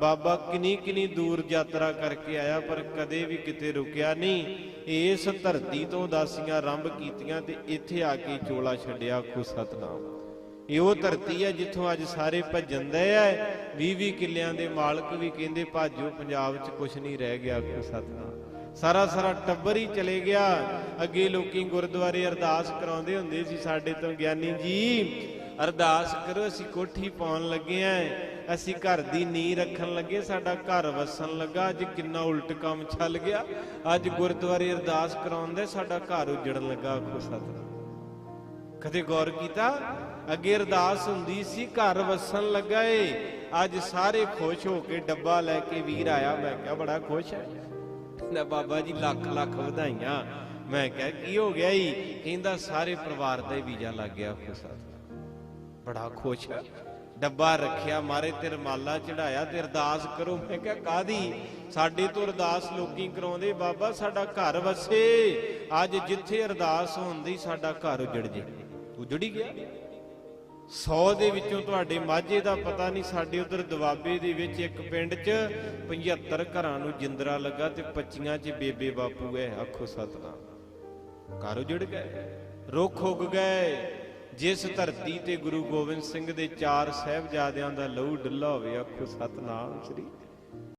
ਬਾਬਾ ਕਿੰਨੀ ਕਿੰਨੀ ਦੂਰ ਯਾਤਰਾ ਕਰਕੇ ਆਇਆ, ਪਰ ਕਦੇ ਵੀ ਕਿਤੇ ਰੁਕਿਆ ਨਹੀਂ। ਇਸ ਧਰਤੀ ਤੋਂ ਉਦਾਸੀਆਂ ਆਰੰਭ ਕੀਤੀਆਂ ਤੇ ਇੱਥੇ ਆ ਕੇ ਚੋਲਾ ਛੱਡਿਆ ਆਖੋ, ਸਤਨਾਮ। ਇਹ ਉਹ ਧਰਤੀ ਹੈ ਜਿੱਥੋਂ ਅੱਜ ਸਾਰੇ ਭੱਜਣਦੇ ਆ। 20 20 ਕਿੱਲਿਆਂ ਦੇ ਮਾਲਕ ਵੀ ਕਹਿੰਦੇ, ਭਾਜੋ, ਪੰਜਾਬ 'ਚ ਕੁਝ ਨਹੀਂ ਰਹਿ ਗਿਆ ਆਖੋ, ਸਤਨਾਮ। ਸਾਰਾ ਸਾਰਾ ਟੱਬਰ ਹੀ ਚਲੇ ਗਿਆ। ਅੱਗੇ ਲੋਕੀ ਗੁਰਦੁਆਰੇ ਅਰਦਾਸ ਕਰਾਉਂਦੇ ਹੁੰਦੇ ਸੀ, ਸਾਡੇ ਤੋਂ ਗਿਆਨੀ ਜੀ ਅਰਦਾਸ ਕਰੋ, ਅਸੀਂ ਕੋਠੀ ਪਾਉਣ ਲੱਗੇ ਆਂ। ਅਸੀਂ ਘਰ ਦੀ ਨੀਂਹ ਰੱਖਣ ਲੱਗੇ, ਸਾਡਾ ਘਰ ਵਸਣ ਲੱਗਾ। ਅੱਜ ਕਿੰਨਾ ਉਲਟ ਕੰਮ ਚੱਲ ਗਿਆ। ਅੱਜ ਗੁਰਦੁਆਰੇ ਅਰਦਾਸ ਕਰਾਉਂਦੇ ਸਾਡਾ ਘਰ ਉਜੜਨ ਲੱਗਾ ਆਖੋ ਸਤਨਾਮ ਕਦੇ ਗੌਰ ਕੀਤਾ? ਅੱਗੇ ਅਰਦਾਸ ਹੁੰਦੀ ਸੀ, ਘਰ ਵਸਣ ਲੱਗਾ ਏ। ਅੱਜ ਸਾਰੇ ਖੁਸ਼ ਹੋ ਕੇ ਡੱਬਾ ਲੈ ਕੇ ਵੀਰ ਆਇਆ। ਮੈਂ ਕਿਹਾ, ਬੜਾ ਖੁਸ਼ ਹੈ। ਨਾ ਬਾਬਾ ਜੀ, ਲੱਖ ਲੱਖ ਵਧਾਈਆਂ। ਮੈਂ ਕਿਹਾ, ਕੀ ਹੋ ਗਿਆ ਈ? ਕਹਿੰਦਾ, ਸਾਰੇ ਪਰਿਵਾਰ ਦਾ ਵੀਜ਼ਾ ਲੱਗ ਗਿਆ ਖੁਸ਼ਾ ਬੜਾ ਖੁਸ਼ ਹੈ ਡੱਬਾ ਰੱਖਿਆ, ਮਾਰੇ ਤੇ ਰਮਾਲਾ ਚੜਾਇਆ, ਤੇ ਅਰਦਾਸ ਕਰੋ। ਮੈਂ ਕਿਹਾ ਕਾਦੀ ਸਾਡੇ ਤੋਂ ਅਰਦਾਸ ਲੋਕੀ ਕਰਾਉਂਦੇ, ਬਾਬਾ ਸਾਡਾ ਘਰ ਵਸੇ। ਅੱਜ ਜਿੱਥੇ ਅਰਦਾਸ ਹੁੰਦੀ ਸਾਡਾ ਘਰ ਉਜੜ ਜੇ। ਉਜੜੀ ਗਿਆ। 100 ਦੇ ਵਿੱਚੋਂ ਤੁਹਾਡੇ ਮਾਝੇ ਦਾ ਪਤਾ ਨਹੀਂ, ਸਾਡੇ ਉਧਰ ਦਵਾਬੇ ਦੇ ਵਿੱਚ ਇੱਕ ਪਿੰਡ 'ਚ 75 ਘਰਾਂ ਨੂੰ ਜਿੰਦਰਾ ਲੱਗਾ ਤੇ 25 'ਚ ਬੇਬੇ ਬਾਪੂ ਐ ਆਖੋ ਸਤਨਾਮ। ਘਰ ਉਜੜ ਗਏ। ਰੁੱਖ ਉੱਗ ਗਏ। ਜਿਸ ਧਰਤੀ ਤੇ ਗੁਰੂ ਗੋਬਿੰਦ ਸਿੰਘ ਦੇ ਚਾਰ ਸਹਿਬਜ਼ਾਦਿਆਂ ਦਾ ਲਹੂ ਡੁੱਲਾ ਹੋਵੇ, ਆਖੋ ਸਤਨਾਮ ਸ੍ਰੀ